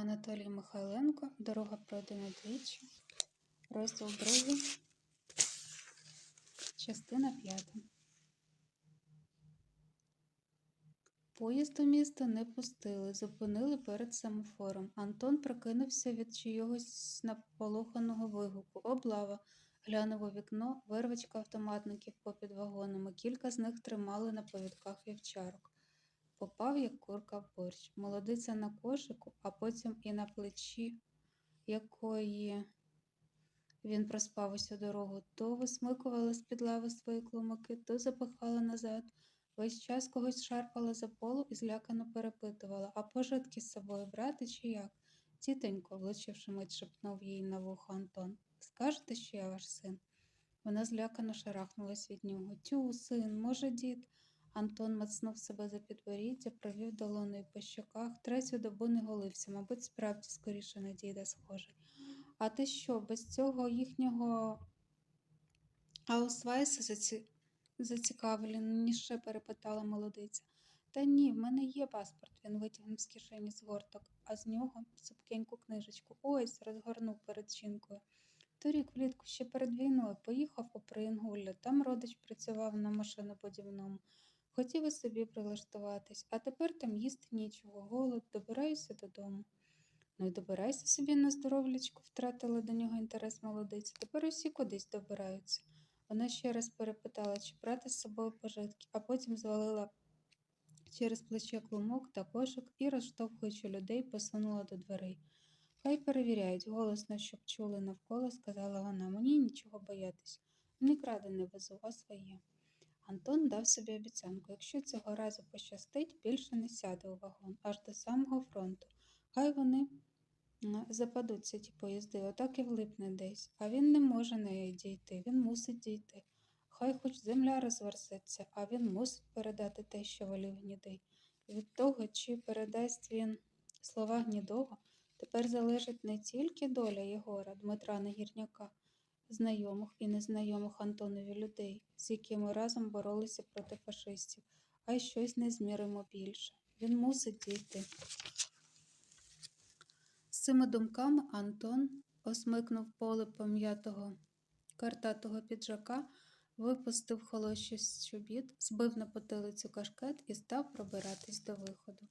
Анатолій Михайленко. Дорога пройдена двічі. Розділ другий. Частина п'ята. Поїзд у місто не пустили, зупинили перед семафором. Антон прокинувся від чийогось наполоханого вигуку. Облава. Глянув у вікно, вервочка автоматників попід вагонами. Кілька з них тримали на повідках вівчарок. Попав, як курка в борщ. Молодиця на кошику, а потім і на плечі, якої він проспав усю дорогу, то висмикувала з-під лави свої клумаки, то запихала назад. Весь час когось шарпала за полу і злякано перепитувала, а пожитки з собою брати чи як? Тітонько, влучивши мить, шепнув їй на вухо Антон. Скажете, що я ваш син? Вона злякано шарахнулась від нього. Тю, син, може, дід? Антон мацнув себе за підборіддя, провів долоною по щоках, третю добу не голився, мабуть, справді скоріше на діда схожий. А ти що, без цього їхнього Аусвайса заці... зацікавленіше перепитала молодиця. Та ні, в мене є паспорт, він витягнув з кишені згорток, а з нього цупкеньку книжечку. Ось розгорнув перед жінкою. Торік влітку ще перед війною поїхав у Приінгулля, там родич працював на машинобудівному. Хотів і собі прилаштуватись, а тепер там їсти нічого, голод, добираюся додому. Ну й добирайся собі на здоров'ячку, втратила до нього інтерес молодиця. Тепер усі кудись добираються. Вона ще раз перепитала, чи брати з собою пожитки, а потім звалила через плече клумок та кошик і, розштовхуючи людей, посунула до дверей. Хай перевіряють, голосно, щоб чули навколо, сказала вона. Мені нічого боятись. Не крадене везу, а своє. Антон дав собі обіцянку, якщо цього разу пощастить, більше не сяде у вагон, аж до самого фронту. Хай вони западуться ті поїзди, отак і влипне десь, а він не може неї дійти, він мусить дійти. Хай хоч земля розверзеться, а він мусить передати те, що волів гнідий. Від того, чи передасть він слова гнідого, тепер залежить не тільки доля Єгора, Дмитра Нагірняка, знайомих і незнайомих Антонові людей, з якими разом боролися проти фашистів, а й щось незміримо більше. Він мусить дійти. З цими думками Антон осмикнув поле пом'ятого картатого піджака, випустив холощі з чобіт, збив на потилицю кашкет і став пробиратись до виходу.